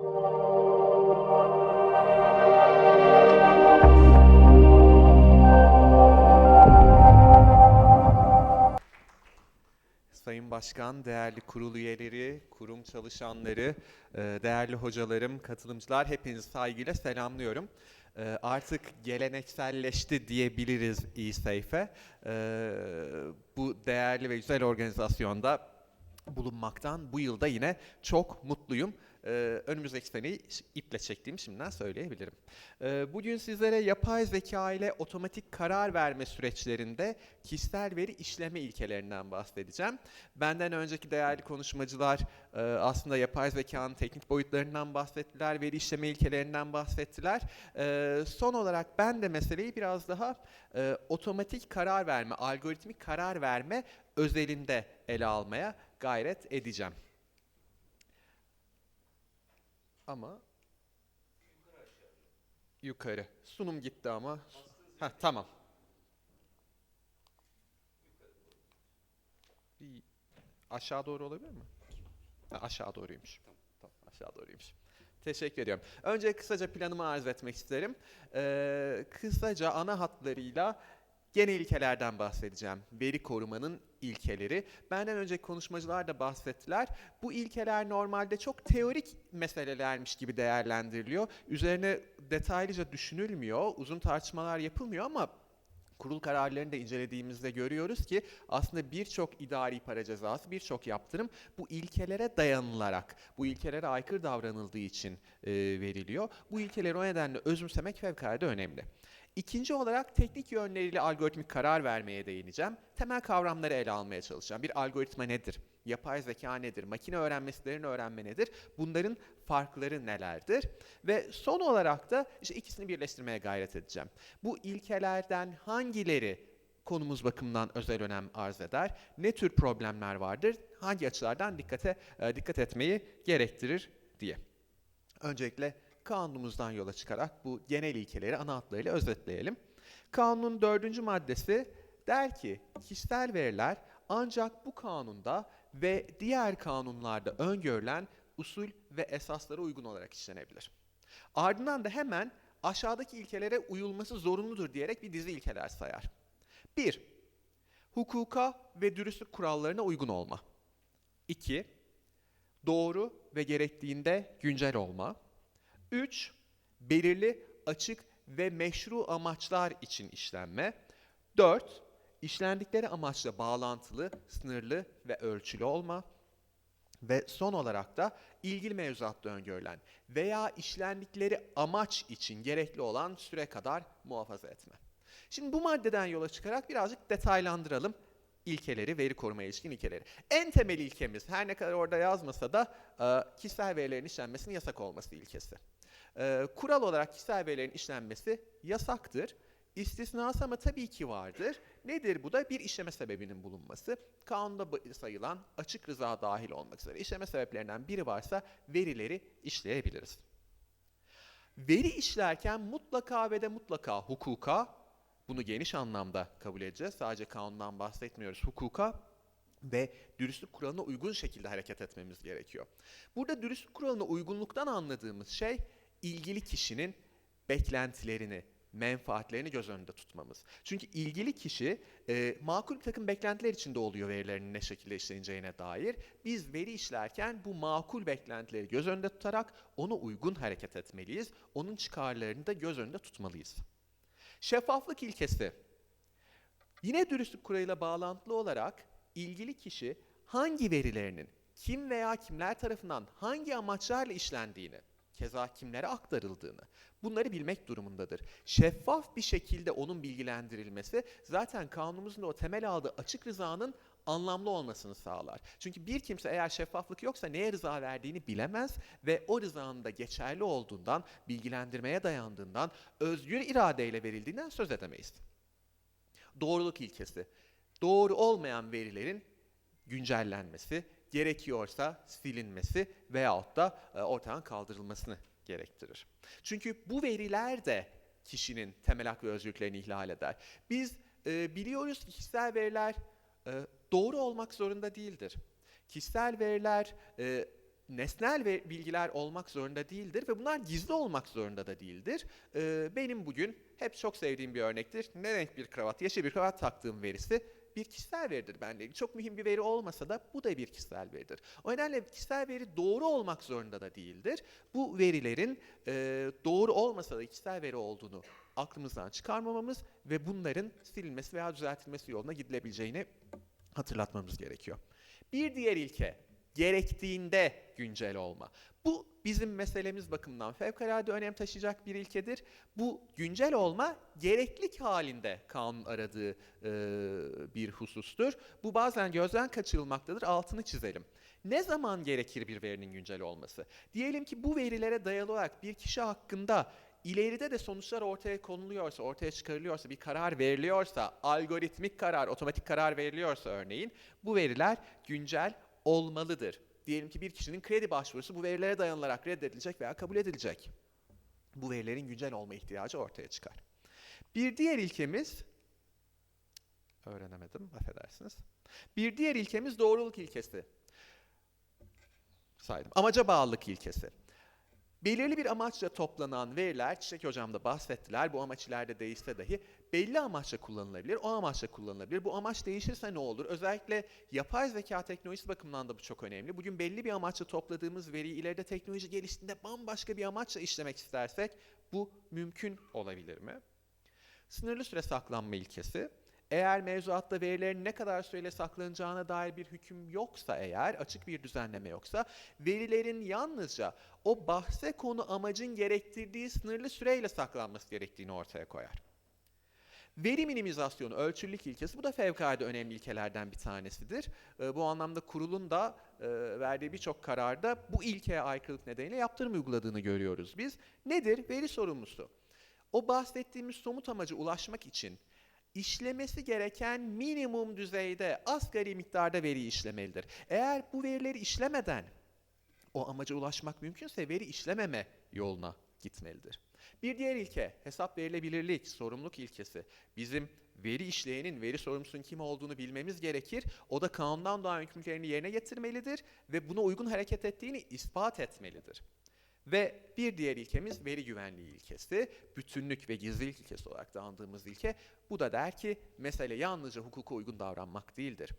Sayın Başkan, değerli kurul üyeleri, kurum çalışanları, e, değerli hocalarım, katılımcılar hepinizi saygıyla selamlıyorum. E, Artık gelenekselleşti diyebiliriz İSeyfe. Bu değerli ve güzel organizasyonda bulunmaktan bu yılda yine çok mutluyum. Ee, önümüzdeki seneyi iple çektiğimi şimdiden söyleyebilirim. Ee, bugün sizlere yapay zeka ile otomatik karar verme süreçlerinde kişisel veri işleme ilkelerinden bahsedeceğim. Benden önceki değerli konuşmacılar e, aslında yapay zekanın teknik boyutlarından bahsettiler, veri işleme ilkelerinden bahsettiler. Ee, son olarak ben de meseleyi biraz daha e, otomatik karar verme, algoritmik karar verme özelinde ele almaya gayret edeceğim. Ama yukarı. Sunum gitti ama. Ha tamam. Bir aşağı doğru olabilir mi? Ha, aşağı doğruymuş. Tamam, aşağı doğruymuş. Teşekkür ediyorum. Önce kısaca planımı arz etmek isterim. Ee, kısaca ana hatlarıyla genel ilkelerden bahsedeceğim. Veri korumanın ilkeleri. Benden önceki konuşmacılar da bahsettiler. Bu ilkeler normalde çok teorik meselelermiş gibi değerlendiriliyor. Üzerine detaylıca düşünülmüyor, uzun tartışmalar yapılmıyor ama kurul kararlarını da incelediğimizde görüyoruz ki aslında birçok idari para cezası, birçok yaptırım bu ilkelere dayanılarak, bu ilkelere aykırı davranıldığı için e, veriliyor. Bu ilkeleri o nedenle özümsemek fevkalade önemli. İkinci olarak teknik yönleriyle algoritmik karar vermeye değineceğim. Temel kavramları ele almaya çalışacağım. Bir algoritma nedir? Yapay zeka nedir? Makine öğrenmesi, derin öğrenme nedir? Bunların farkları nelerdir? Ve son olarak da işte ikisini birleştirmeye gayret edeceğim. Bu ilkelerden hangileri konumuz bakımından özel önem arz eder? Ne tür problemler vardır? Hangi açılardan dikkate e, dikkat etmeyi gerektirir diye. Öncelikle kanunumuzdan yola çıkarak bu genel ilkeleri ana hatlarıyla özetleyelim. Kanunun dördüncü maddesi der ki kişisel veriler ancak bu kanunda ve diğer kanunlarda öngörülen usul ve esaslara uygun olarak işlenebilir. Ardından da hemen aşağıdaki ilkelere uyulması zorunludur diyerek bir dizi ilkeler sayar. 1. Hukuka ve dürüstlük kurallarına uygun olma. 2. Doğru ve gerektiğinde güncel olma. 3. Belirli, açık ve meşru amaçlar için işlenme. 4. İşlendikleri amaçla bağlantılı, sınırlı ve ölçülü olma. Ve son olarak da ilgili mevzuatta öngörülen veya işlendikleri amaç için gerekli olan süre kadar muhafaza etme. Şimdi bu maddeden yola çıkarak birazcık detaylandıralım ilkeleri, veri koruma ilişkin ilkeleri. En temel ilkemiz her ne kadar orada yazmasa da kişisel verilerin işlenmesinin yasak olması ilkesi. E, kural olarak kişisel verilerin işlenmesi yasaktır. İstisnası ama tabii ki vardır. Nedir bu da? Bir işleme sebebinin bulunması. Kanunda sayılan açık rıza dahil olmak üzere işleme sebeplerinden biri varsa verileri işleyebiliriz. Veri işlerken mutlaka ve de mutlaka hukuka, bunu geniş anlamda kabul edeceğiz. Sadece kanundan bahsetmiyoruz. Hukuka ve dürüstlük kuralına uygun şekilde hareket etmemiz gerekiyor. Burada dürüstlük kuralına uygunluktan anladığımız şey ilgili kişinin beklentilerini, menfaatlerini göz önünde tutmamız. Çünkü ilgili kişi e, makul bir takım beklentiler içinde oluyor verilerinin ne şekilde işleneceğine dair. Biz veri işlerken bu makul beklentileri göz önünde tutarak ona uygun hareket etmeliyiz. Onun çıkarlarını da göz önünde tutmalıyız. Şeffaflık ilkesi. Yine dürüstlük kuralıyla bağlantılı olarak ilgili kişi hangi verilerinin kim veya kimler tarafından hangi amaçlarla işlendiğini, keza kimlere aktarıldığını bunları bilmek durumundadır. Şeffaf bir şekilde onun bilgilendirilmesi zaten kanunumuzun da o temel aldığı açık rızanın anlamlı olmasını sağlar. Çünkü bir kimse eğer şeffaflık yoksa neye rıza verdiğini bilemez ve o rızanın da geçerli olduğundan, bilgilendirmeye dayandığından, özgür iradeyle verildiğinden söz edemeyiz. Doğruluk ilkesi. Doğru olmayan verilerin güncellenmesi, gerekiyorsa silinmesi veyahut da e, ortadan kaldırılmasını gerektirir. Çünkü bu veriler de kişinin temel hak ve özgürlüklerini ihlal eder. Biz e, biliyoruz ki kişisel veriler e, doğru olmak zorunda değildir. Kişisel veriler e, nesnel ve bilgiler olmak zorunda değildir ve bunlar gizli olmak zorunda da değildir. Ee, benim bugün hep çok sevdiğim bir örnektir. Ne renk bir kravat, yeşil bir kravat taktığım verisi bir kişisel veridir bende. ilgili. Çok mühim bir veri olmasa da bu da bir kişisel veridir. O nedenle kişisel veri doğru olmak zorunda da değildir. Bu verilerin e, doğru olmasa da kişisel veri olduğunu aklımızdan çıkarmamamız ve bunların silinmesi veya düzeltilmesi yoluna gidilebileceğini hatırlatmamız gerekiyor. Bir diğer ilke, gerektiğinde güncel olma. Bu bizim meselemiz bakımından fevkalade önem taşıyacak bir ilkedir. Bu güncel olma gereklik halinde kanun aradığı e, bir husustur. Bu bazen gözden kaçırılmaktadır, altını çizelim. Ne zaman gerekir bir verinin güncel olması? Diyelim ki bu verilere dayalı olarak bir kişi hakkında ileride de sonuçlar ortaya konuluyorsa, ortaya çıkarılıyorsa, bir karar veriliyorsa, algoritmik karar, otomatik karar veriliyorsa örneğin bu veriler güncel olmalıdır. Diyelim ki bir kişinin kredi başvurusu bu verilere dayanılarak reddedilecek veya kabul edilecek. Bu verilerin güncel olma ihtiyacı ortaya çıkar. Bir diğer ilkemiz, öğrenemedim, affedersiniz. Bir diğer ilkemiz doğruluk ilkesi. Saydım. Amaca bağlılık ilkesi. Belirli bir amaçla toplanan veriler, Çiçek Hocam da bahsettiler, bu amaç ileride değişse dahi belli amaçla kullanılabilir, o amaçla kullanılabilir. Bu amaç değişirse ne olur? Özellikle yapay zeka teknolojisi bakımından da bu çok önemli. Bugün belli bir amaçla topladığımız veriyi ileride teknoloji geliştiğinde bambaşka bir amaçla işlemek istersek bu mümkün olabilir mi? Sınırlı süre saklanma ilkesi. Eğer mevzuatta verilerin ne kadar süreyle saklanacağına dair bir hüküm yoksa eğer, açık bir düzenleme yoksa, verilerin yalnızca o bahse konu amacın gerektirdiği sınırlı süreyle saklanması gerektiğini ortaya koyar. Veri minimizasyonu, ölçülülük ilkesi bu da fevkalade önemli ilkelerden bir tanesidir. Ee, bu anlamda kurulun da e, verdiği birçok kararda bu ilkeye aykırılık nedeniyle yaptırım uyguladığını görüyoruz biz. Nedir? Veri sorumlusu. O bahsettiğimiz somut amaca ulaşmak için işlemesi gereken minimum düzeyde asgari miktarda veri işlemelidir. Eğer bu verileri işlemeden o amaca ulaşmak mümkünse veri işlememe yoluna gitmelidir. Bir diğer ilke hesap verilebilirlik, sorumluluk ilkesi. Bizim veri işleyenin, veri sorumlusunun kim olduğunu bilmemiz gerekir. O da kanundan doğan yükümlülüklerini yerine getirmelidir ve buna uygun hareket ettiğini ispat etmelidir. Ve bir diğer ilkemiz veri güvenliği ilkesi. Bütünlük ve gizlilik ilkesi olarak da andığımız ilke. Bu da der ki mesele yalnızca hukuka uygun davranmak değildir.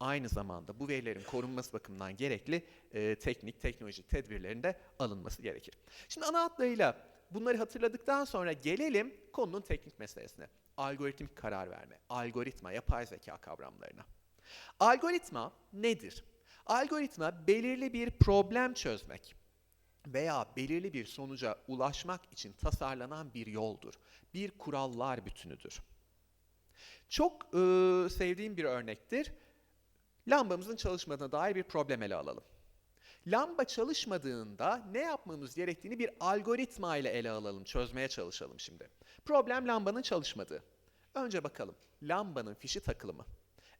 Aynı zamanda bu verilerin korunması bakımından gerekli e, teknik, teknolojik tedbirlerin de alınması gerekir. Şimdi ana hatlarıyla bunları hatırladıktan sonra gelelim konunun teknik meselesine. Algoritmik karar verme, algoritma, yapay zeka kavramlarına. Algoritma nedir? Algoritma belirli bir problem çözmek veya belirli bir sonuca ulaşmak için tasarlanan bir yoldur. Bir kurallar bütünüdür. Çok e, sevdiğim bir örnektir. Lambamızın çalışmadığına dair bir problem ele alalım. Lamba çalışmadığında ne yapmamız gerektiğini bir algoritma ile ele alalım, çözmeye çalışalım şimdi. Problem lambanın çalışmadığı. Önce bakalım, lambanın fişi takılı mı?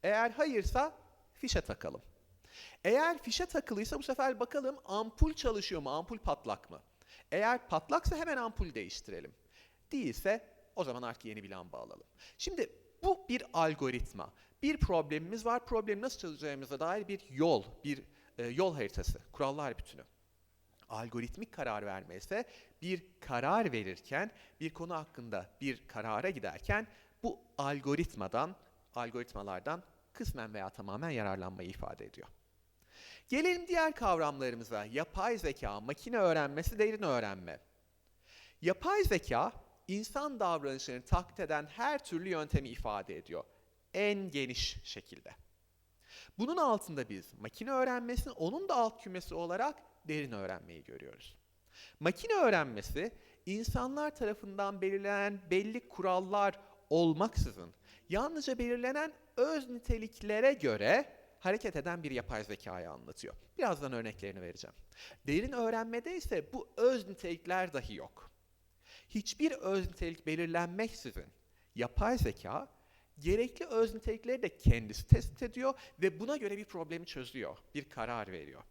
Eğer hayırsa fişe takalım. Eğer fişe takılıysa bu sefer bakalım ampul çalışıyor mu, ampul patlak mı? Eğer patlaksa hemen ampul değiştirelim. Değilse o zaman artık yeni bir lamba alalım. Şimdi bu bir algoritma. Bir problemimiz var. Problemi nasıl çözeceğimize dair bir yol, bir e, yol haritası, kurallar bütünü. Algoritmik karar verme ise bir karar verirken, bir konu hakkında bir karara giderken bu algoritmadan, algoritmalardan kısmen veya tamamen yararlanmayı ifade ediyor. Gelelim diğer kavramlarımıza. Yapay zeka, makine öğrenmesi, derin öğrenme. Yapay zeka, insan davranışlarını taklit eden her türlü yöntemi ifade ediyor. En geniş şekilde. Bunun altında biz makine öğrenmesini onun da alt kümesi olarak derin öğrenmeyi görüyoruz. Makine öğrenmesi insanlar tarafından belirlenen belli kurallar olmaksızın yalnızca belirlenen öz niteliklere göre hareket eden bir yapay zekayı anlatıyor. Birazdan örneklerini vereceğim. Derin öğrenmede ise bu öz nitelikler dahi yok. Hiçbir öz nitelik belirlenmeksizin yapay zeka gerekli öz nitelikleri de kendisi tespit ediyor ve buna göre bir problemi çözüyor, bir karar veriyor.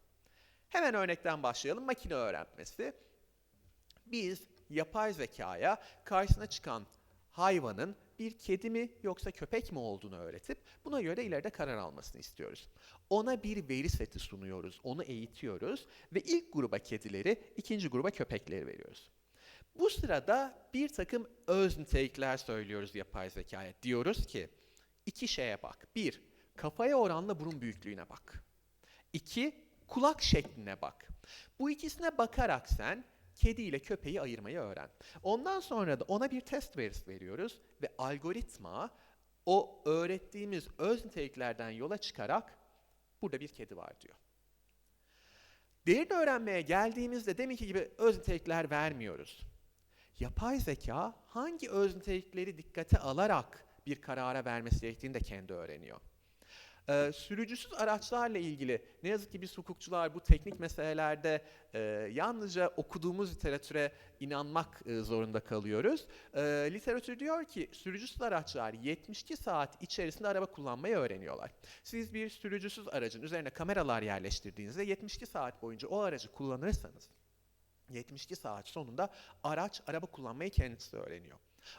Hemen örnekten başlayalım. Makine öğrenmesi. Biz yapay zekaya karşısına çıkan hayvanın bir kedi mi yoksa köpek mi olduğunu öğretip buna göre ileride karar almasını istiyoruz. Ona bir veri seti sunuyoruz, onu eğitiyoruz ve ilk gruba kedileri, ikinci gruba köpekleri veriyoruz. Bu sırada bir takım öz nitelikler söylüyoruz yapay zekaya. Diyoruz ki iki şeye bak. Bir, kafaya oranla burun büyüklüğüne bak. İki, kulak şekline bak. Bu ikisine bakarak sen kedi ile köpeği ayırmayı öğren. Ondan sonra da ona bir test verisi veriyoruz ve algoritma o öğrettiğimiz öz niteliklerden yola çıkarak burada bir kedi var diyor. Derin öğrenmeye geldiğimizde deminki gibi öz nitelikler vermiyoruz. Yapay zeka hangi öz nitelikleri dikkate alarak bir karara vermesi gerektiğini de kendi öğreniyor. Ee, sürücüsüz araçlarla ilgili ne yazık ki biz hukukçular bu teknik meselelerde e, yalnızca okuduğumuz literatüre inanmak e, zorunda kalıyoruz. E, literatür diyor ki sürücüsüz araçlar 72 saat içerisinde araba kullanmayı öğreniyorlar. Siz bir sürücüsüz aracın üzerine kameralar yerleştirdiğinizde 72 saat boyunca o aracı kullanırsanız 72 saat sonunda araç araba kullanmayı kendisi öğreniyor.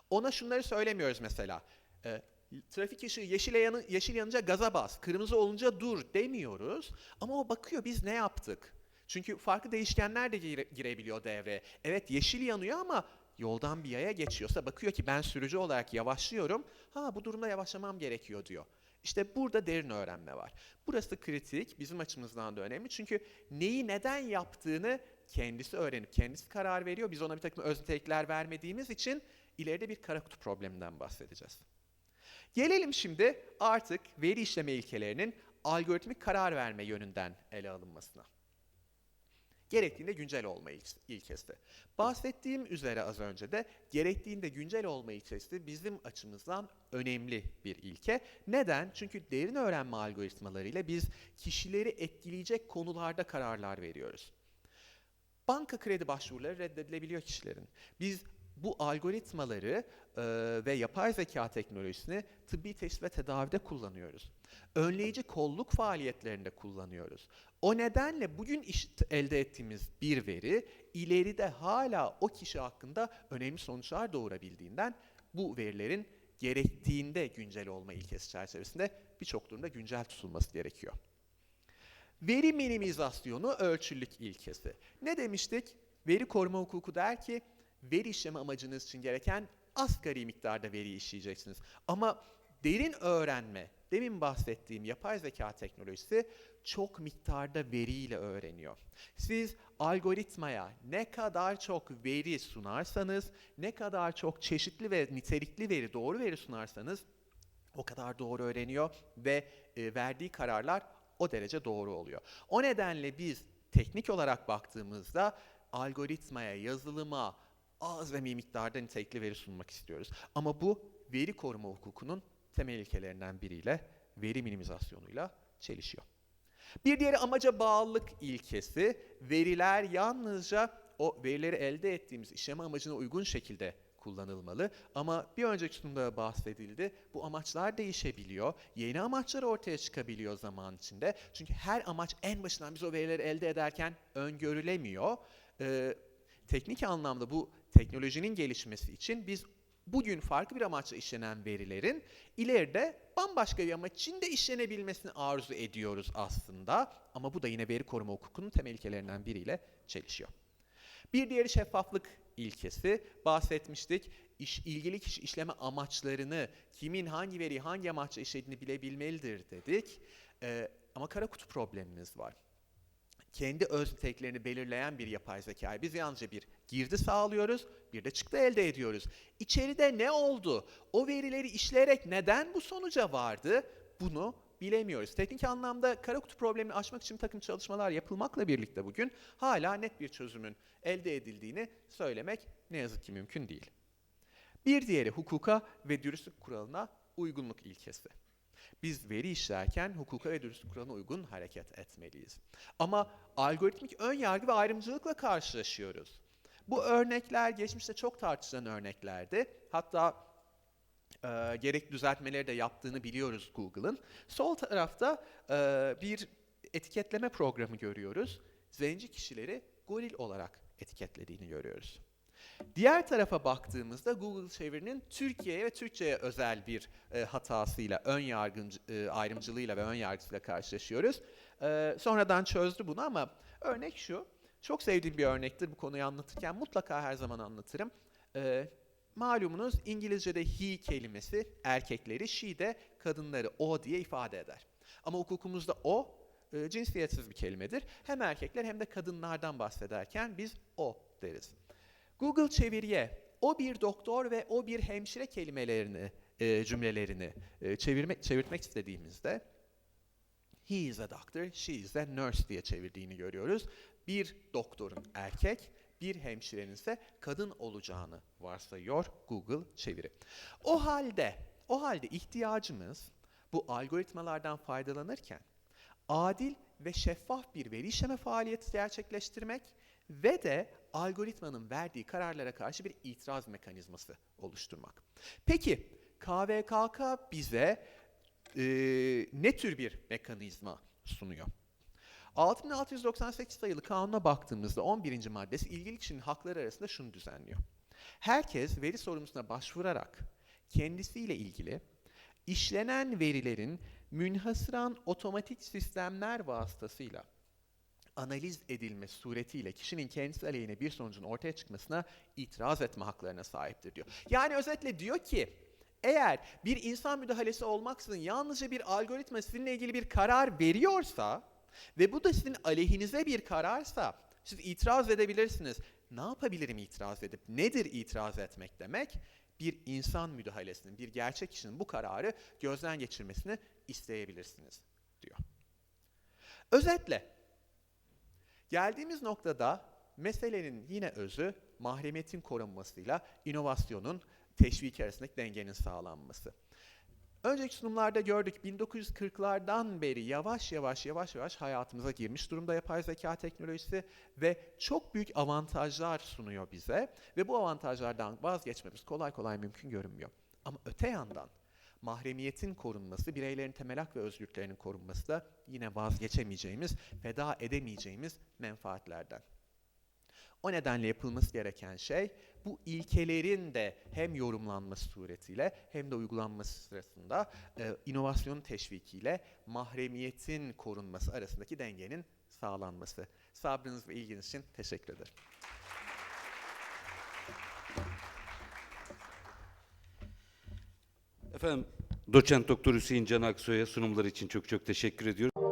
Ona şunları söylemiyoruz mesela. E, trafik ışığı yeşil, yanı, yeşil yanınca gaza bas, kırmızı olunca dur demiyoruz. Ama o bakıyor biz ne yaptık? Çünkü farklı değişkenler de gire, girebiliyor devreye. Evet yeşil yanıyor ama yoldan bir yaya geçiyorsa bakıyor ki ben sürücü olarak yavaşlıyorum. Ha bu durumda yavaşlamam gerekiyor diyor. İşte burada derin öğrenme var. Burası kritik, bizim açımızdan da önemli. Çünkü neyi neden yaptığını kendisi öğrenip kendisi karar veriyor. Biz ona bir takım öz nitelikler vermediğimiz için ileride bir kara kutu probleminden bahsedeceğiz. Gelelim şimdi artık veri işleme ilkelerinin algoritmik karar verme yönünden ele alınmasına. Gerektiğinde güncel olma ilkesi. Bahsettiğim üzere az önce de gerektiğinde güncel olma ilkesi bizim açımızdan önemli bir ilke. Neden? Çünkü derin öğrenme algoritmalarıyla biz kişileri etkileyecek konularda kararlar veriyoruz. Banka kredi başvuruları reddedilebiliyor kişilerin. Biz bu algoritmaları e, ve yapay zeka teknolojisini tıbbi teşhis ve tedavide kullanıyoruz. Önleyici kolluk faaliyetlerinde kullanıyoruz. O nedenle bugün elde ettiğimiz bir veri ileride hala o kişi hakkında önemli sonuçlar doğurabildiğinden bu verilerin gerektiğinde güncel olma ilkesi çerçevesinde birçok durumda güncel tutulması gerekiyor. Veri minimizasyonu ölçülük ilkesi. Ne demiştik? Veri koruma hukuku der ki veri işleme amacınız için gereken asgari miktarda veri işleyeceksiniz. Ama derin öğrenme, demin bahsettiğim yapay zeka teknolojisi çok miktarda veriyle öğreniyor. Siz algoritmaya ne kadar çok veri sunarsanız, ne kadar çok çeşitli ve nitelikli veri, doğru veri sunarsanız o kadar doğru öğreniyor ve e, verdiği kararlar o derece doğru oluyor. O nedenle biz teknik olarak baktığımızda algoritmaya, yazılıma, az ve miktarda nitelikli veri sunmak istiyoruz. Ama bu veri koruma hukukunun temel ilkelerinden biriyle veri minimizasyonuyla çelişiyor. Bir diğeri amaca bağlılık ilkesi. Veriler yalnızca o verileri elde ettiğimiz işleme amacına uygun şekilde kullanılmalı. Ama bir önceki sunumda bahsedildi. Bu amaçlar değişebiliyor. Yeni amaçlar ortaya çıkabiliyor zaman içinde. Çünkü her amaç en başından biz o verileri elde ederken öngörülemiyor. Ee, teknik anlamda bu teknolojinin gelişmesi için biz bugün farklı bir amaçla işlenen verilerin ileride bambaşka bir amaç için de işlenebilmesini arzu ediyoruz aslında. Ama bu da yine veri koruma hukukunun temel ilkelerinden biriyle çelişiyor. Bir diğeri şeffaflık ilkesi. Bahsetmiştik. İş, ilgili kişi işleme amaçlarını, kimin hangi veriyi hangi amaçla işlediğini bilebilmelidir dedik. Ee, ama kara kutu problemimiz var kendi öz niteliklerini belirleyen bir yapay zekayı biz yalnızca bir girdi sağlıyoruz, bir de çıktı elde ediyoruz. İçeride ne oldu? O verileri işleyerek neden bu sonuca vardı? Bunu bilemiyoruz. Teknik anlamda kara kutu problemini aşmak için takım çalışmalar yapılmakla birlikte bugün hala net bir çözümün elde edildiğini söylemek ne yazık ki mümkün değil. Bir diğeri hukuka ve dürüstlük kuralına uygunluk ilkesi. Biz veri işlerken hukuka ve dürüstlük kuralına uygun hareket etmeliyiz. Ama algoritmik ön yargı ve ayrımcılıkla karşılaşıyoruz. Bu örnekler geçmişte çok tartışılan örneklerdi. Hatta e, gerekli düzeltmeleri de yaptığını biliyoruz Google'ın. Sol tarafta e, bir etiketleme programı görüyoruz. Zenci kişileri goril olarak etiketlediğini görüyoruz. Diğer tarafa baktığımızda Google çevirinin Türkiye'ye ve Türkçe'ye özel bir e, hatasıyla, ön yargıncı, e, ayrımcılığıyla ve ön yargısıyla karşılaşıyoruz. E, sonradan çözdü bunu ama örnek şu. Çok sevdiğim bir örnektir bu konuyu anlatırken mutlaka her zaman anlatırım. E, malumunuz İngilizce'de he kelimesi erkekleri, she de kadınları o diye ifade eder. Ama hukukumuzda o e, cinsiyetsiz bir kelimedir. Hem erkekler hem de kadınlardan bahsederken biz o deriz. Google çeviriye o bir doktor ve o bir hemşire kelimelerini, e, cümlelerini e, çevirmek, çevirtmek istediğimizde he is a doctor, she is a nurse diye çevirdiğini görüyoruz. Bir doktorun erkek, bir hemşirenin ise kadın olacağını varsayıyor Google çeviri. O halde, o halde ihtiyacımız bu algoritmalardan faydalanırken adil ve şeffaf bir veri işleme faaliyeti gerçekleştirmek ve de algoritmanın verdiği kararlara karşı bir itiraz mekanizması oluşturmak. Peki KVKK bize e, ne tür bir mekanizma sunuyor? 6698 sayılı kanuna baktığımızda 11. maddesi ilgili kişinin hakları arasında şunu düzenliyor. Herkes veri sorumlusuna başvurarak kendisiyle ilgili işlenen verilerin münhasıran otomatik sistemler vasıtasıyla analiz edilme suretiyle kişinin kendisi aleyhine bir sonucun ortaya çıkmasına itiraz etme haklarına sahiptir diyor. Yani özetle diyor ki eğer bir insan müdahalesi olmaksızın yalnızca bir algoritma sizinle ilgili bir karar veriyorsa ve bu da sizin aleyhinize bir kararsa siz itiraz edebilirsiniz. Ne yapabilirim itiraz edip? Nedir itiraz etmek demek? Bir insan müdahalesinin, bir gerçek kişinin bu kararı gözden geçirmesini isteyebilirsiniz diyor. Özetle Geldiğimiz noktada meselenin yine özü mahremiyetin korunmasıyla inovasyonun teşviki arasındaki dengenin sağlanması. Önceki sunumlarda gördük 1940'lardan beri yavaş yavaş yavaş yavaş hayatımıza girmiş durumda yapay zeka teknolojisi ve çok büyük avantajlar sunuyor bize ve bu avantajlardan vazgeçmemiz kolay kolay mümkün görünmüyor. Ama öte yandan mahremiyetin korunması, bireylerin temel hak ve özgürlüklerinin korunması da yine vazgeçemeyeceğimiz, feda edemeyeceğimiz menfaatlerden. O nedenle yapılması gereken şey bu ilkelerin de hem yorumlanması suretiyle hem de uygulanması sırasında e, inovasyonun teşvikiyle mahremiyetin korunması arasındaki dengenin sağlanması. Sabrınız ve ilginiz için teşekkür ederim. Efendim doçent doktor Hüseyin Can Aksoy'a sunumları için çok çok teşekkür ediyorum.